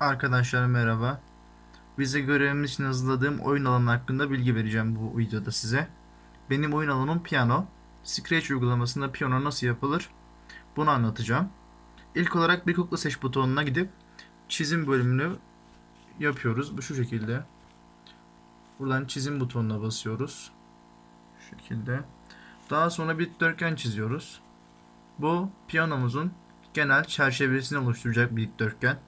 Arkadaşlar merhaba. Bize görevimiz için hazırladığım oyun alanı hakkında bilgi vereceğim bu videoda size. Benim oyun alanım piyano. Scratch uygulamasında piyano nasıl yapılır? Bunu anlatacağım. İlk olarak bir kukla seç butonuna gidip çizim bölümünü yapıyoruz. Bu şu şekilde. Buradan çizim butonuna basıyoruz. Şu şekilde. Daha sonra bir dikdörtgen çiziyoruz. Bu piyanomuzun genel çerçevesini oluşturacak bir dikdörtgen.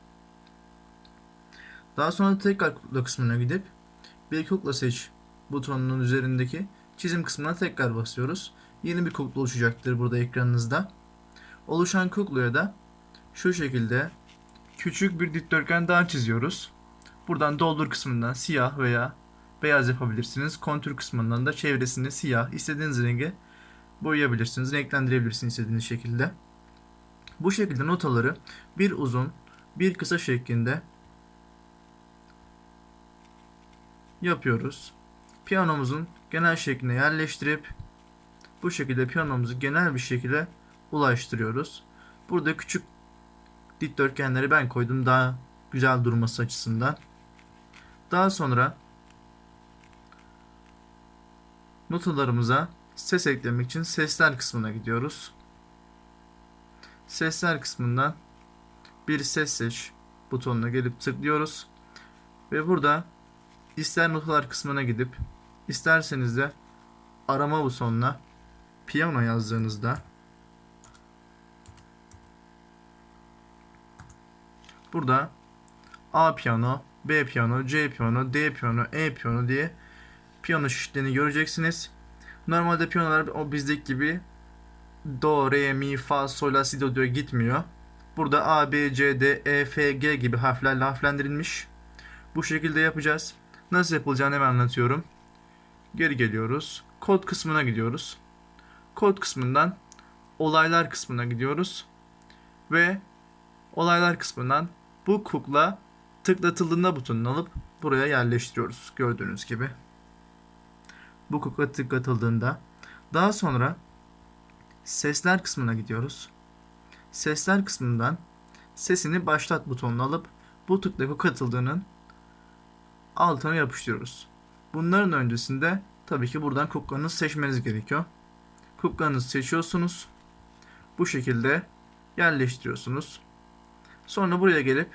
Daha sonra tekrar kukla kısmına gidip bir kukla seç butonunun üzerindeki çizim kısmına tekrar basıyoruz. Yeni bir kukla oluşacaktır burada ekranınızda. Oluşan kuklaya da şu şekilde küçük bir dikdörtgen daha çiziyoruz. Buradan doldur kısmından siyah veya beyaz yapabilirsiniz. Kontür kısmından da çevresini siyah istediğiniz rengi boyayabilirsiniz. Renklendirebilirsiniz istediğiniz şekilde. Bu şekilde notaları bir uzun bir kısa şeklinde yapıyoruz. Piyanomuzun genel şekline yerleştirip bu şekilde piyanomuzu genel bir şekilde ulaştırıyoruz. Burada küçük dikdörtgenleri ben koydum daha güzel durması açısından. Daha sonra notalarımıza ses eklemek için sesler kısmına gidiyoruz. Sesler kısmından bir ses seç butonuna gelip tıklıyoruz. Ve burada ister notalar kısmına gidip isterseniz de arama butonuna piyano yazdığınızda burada A piyano, B piyano, C piyano, D piyano, E piyano diye piyano çeşitlerini göreceksiniz. Normalde piyanolar o bizdeki gibi Do, Re, Mi, Fa, Sol, La, Si, Do diye gitmiyor. Burada A, B, C, D, E, F, G gibi harflerle harflendirilmiş. Bu şekilde yapacağız. Nasıl yapılacağını hemen anlatıyorum. Geri geliyoruz. Kod kısmına gidiyoruz. Kod kısmından olaylar kısmına gidiyoruz. Ve olaylar kısmından bu kukla tıklatıldığında butonunu alıp buraya yerleştiriyoruz. Gördüğünüz gibi. Bu kukla tıklatıldığında daha sonra sesler kısmına gidiyoruz. Sesler kısmından sesini başlat butonunu alıp bu tıkla katıldığının altına yapıştırıyoruz. Bunların öncesinde tabii ki buradan kuklanızı seçmeniz gerekiyor. Kuklanızı seçiyorsunuz. Bu şekilde yerleştiriyorsunuz. Sonra buraya gelip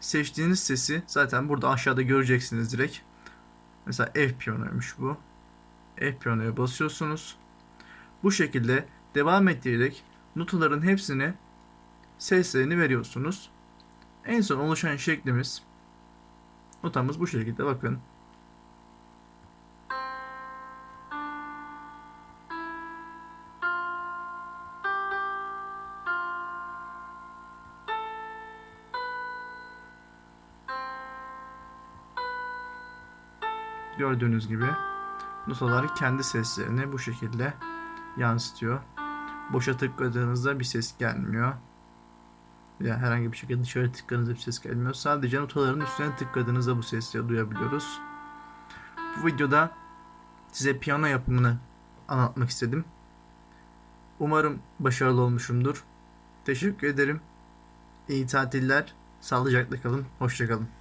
seçtiğiniz sesi zaten burada aşağıda göreceksiniz direkt. Mesela F piyanoymuş bu. F piyanoya basıyorsunuz. Bu şekilde devam ettirerek notaların hepsini seslerini veriyorsunuz. En son oluşan şeklimiz notamız bu şekilde bakın. Gördüğünüz gibi notalar kendi seslerini bu şekilde yansıtıyor. Boşa tıkladığınızda bir ses gelmiyor. Ya herhangi bir şekilde dışarı tıkladığınızda bir ses gelmiyor. Sadece notaların üstüne tıkladığınızda bu sesleri duyabiliyoruz. Bu videoda size piyano yapımını anlatmak istedim. Umarım başarılı olmuşumdur. Teşekkür ederim. İyi tatiller. Sağlıcakla kalın. Hoşçakalın.